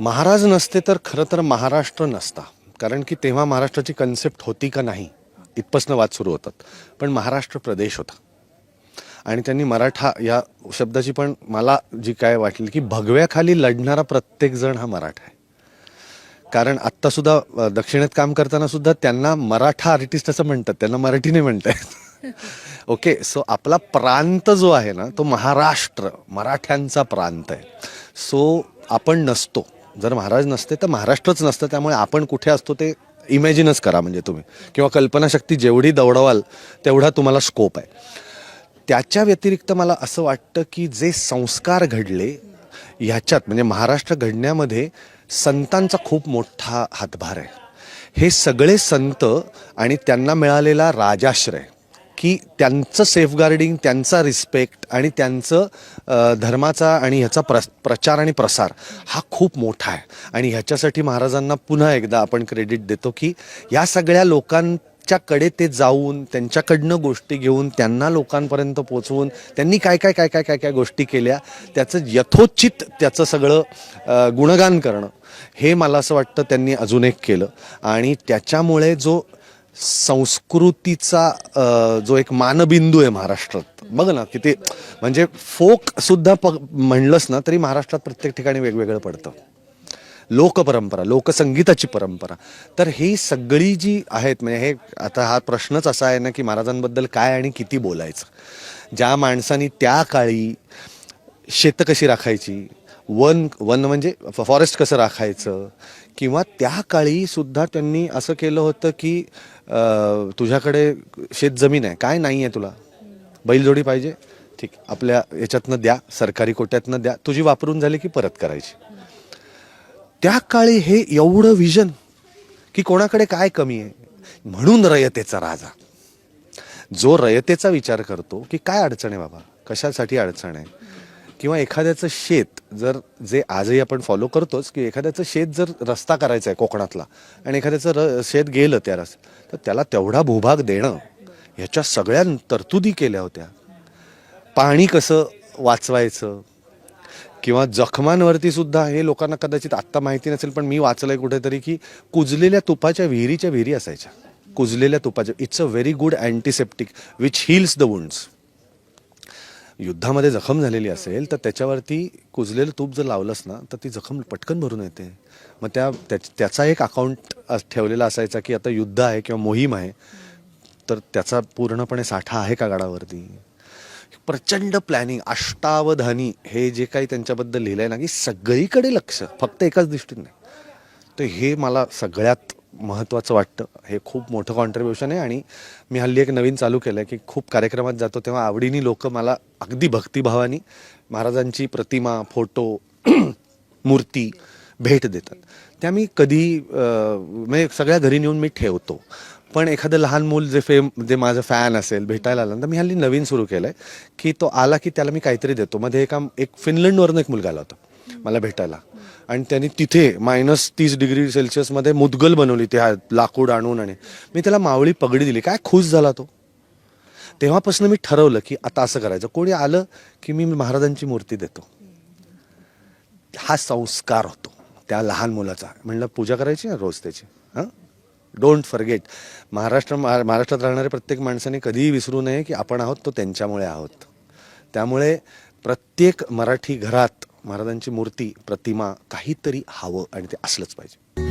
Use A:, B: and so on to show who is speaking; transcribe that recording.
A: महाराज नसते तर खरं तर महाराष्ट्र नसता. कारण की तेव्हा महाराष्ट्राची कन्सेप्ट होती का नाही इथपासनं वाद सुरू होतात. पण महाराष्ट्र प्रदेश होता. आणि त्यांनी मराठा या शब्दाची पण मला जी काय वाटली की भगव्याखाली लढणारा प्रत्येक जण हा मराठा आहे. कारण आत्तासुद्धा दक्षिणेत काम करताना सुद्धा त्यांना मराठा आर्टिस्ट असं म्हणतात. त्यांना मराठी नाही म्हणतायत. ओके सो आपला प्रांत जो आहे ना तो महाराष्ट्र मराठ्यांचा प्रांत आहे. सो आपण नसतो. जर महाराज नसते तर महाराष्ट्रच नसतं त्यामुळे आपण कुठे असतो ते इमॅजिनच करा म्हणजे तुम्ही. किंवा कल्पनाशक्ती जेवढी दौडवाल तेवढा तुम्हाला स्कोप आहे. त्याच्या व्यतिरिक्त मला असं वाटतं की जे संस्कार घडले ह्याच्यात म्हणजे महाराष्ट्र घडण्यामध्ये संतांचा खूप मोठा हातभार आहे. हे सगळे संत आणि त्यांना मिळालेला राजाश्रय की त्यांचं सेफगार्डिंग त्यांचा रिस्पेक्ट आणि त्यांचं धर्माचा आणि ह्याचा प्र प्रचार आणि प्रसार हा खूप मोठा आहे. आणि ह्याच्यासाठी महाराजांना पुन्हा एकदा आपण क्रेडिट देतो की या सगळ्या लोकांच्याकडे ते जाऊन त्यांच्याकडनं गोष्टी घेऊन त्यांना लोकांपर्यंत पोचवून त्यांनी काय काय काय काय काय काय गोष्टी केल्या त्याचं यथोचित त्याचं सगळं गुणगान करणं हे मला असं वाटतं त्यांनी अजून एक केलं. आणि त्याच्यामुळे जो संस्कृतीचा जो एक मानबिंदू आहे महाराष्ट्रात. बघ ना किती म्हणजे फोक सुद्धा प म्हणलंच ना तरी महाराष्ट्रात प्रत्येक ठिकाणी वेगवेगळं पडतं. लोकपरंपरा लोकसंगीताची परंपरा. तर ही सगळी जी आहेत म्हणजे हे आता हा प्रश्नच असा आहे ना की महाराजांबद्दल काय आणि किती बोलायचं? ज्या माणसांनी त्या काळी शेतं कशी राखायची? वन वन म्हणजे फॉरेस्ट कसं राखायचं? किंवा त्या काळी सुद्धा त्यांनी असं केलं होतं की तुझ्याकडे शेत जमीन आहे. काय नाही आहे तुला? बैलजोडी पाहिजे? ठीक. आपल्या याच्यातनं द्या सरकारी कोट्यातनं द्या. तुझी वापरून झाली की परत करायची. त्या काळी हे एवढं विजन की कोणाकडे काय कमी आहे? म्हणून रयतेचा राजा. जो रयतेचा विचार करतो की काय अडचण आहे बाबा? कशासाठी अडचण आहे? किंवा एखाद्याचं शेत जर जे आजही आपण फॉलो करतोच की एखाद्याचं शेत जर रस्ता करायचा आहे कोकणातला आणि एखाद्याचं र शेत गेलं त्या रस तर त्याला तेवढा भूभाग देणं ह्याच्या सगळ्या तरतुदी केल्या होत्या. पाणी कसं वाचवायचं? किंवा जखमांवरती सुद्धा हे लोकांना कदाचित आत्ता माहिती नसेल पण मी वाचलं आहे कुठेतरी की कुजलेल्या तुपाच्या विहिरीच्या विहिरी असायच्या. कुजलेल्या तुपाच्या it's a very good antiseptic which heals the wounds युद्धामध्ये जखम झालेली असेल तर त्याच्यावरती कुजलेलं तूप जर लावलंस ना तर ती जखम पटकन भरून येते. मग त्या त्याचा एक अकाउंट ठेवलेला असायचा की आता युद्ध आहे किंवा मोहीम आहे तर त्याचा पूर्णपणे साठा आहे का गडावरती? प्रचंड प्लॅनिंग अष्टावधानी हे जे काही त्यांच्याबद्दल लिहिलंय ना की सगळीकडे लक्ष फक्त एकाच दृष्टीने. तर हे मला सगळ्यात महत्त्वाचं वाटतं. हे खूप मोठं कॉन्ट्रीब्युशन आहे आणि मी हल्ली एक नवीन चालू केलं आहे की खूप कार्यक्रमात जातो तेव्हा आवडीने लोक मला अगदी भक्तिभावानी महाराजांची प्रतिमा फोटो मूर्ती भेट देतात. त्या मी कधी म्हणजे सगळ्या घरी नेऊन मी ठेवतो. पण एखादं लहान मूल जे फेम जे माझं फॅन असेल भेटायला आलं तर मी हल्ली नवीन सुरू केलं आहे की तो आला की त्याला मी काहीतरी देतो. मध्ये एका एक फिनलंडवरून एक मुलगा आला होता. मला भेटायला. आणि त्यांनी तिथे मायनस तीस डिग्री सेल्सिअसमध्ये मुदगल बनवली त्या लाकूड आणून आणि मी त्याला मावळी पगडी दिली. काय खुश झाला तो. तेव्हापासून मी ठरवलं की आता असं करायचं. कोणी आलं की मी महाराजांची मूर्ती देतो. हा संस्कार होतो. त्या लहान मुलाचा. म्हणलं पूजा करायची ना रोज त्याची? हां? डोंट फॉरगेट महाराष्ट्र महाराष्ट्रात राहणाऱ्या प्रत्येक माणसाने कधीही विसरू नये की आपण आहोत तो त्यांच्यामुळे आहोत. त्यामुळे प्रत्येक मराठी घरात महाराजांची मूर्ती प्रतिमा काहीतरी हवं आणि ते असलंच पाहिजे.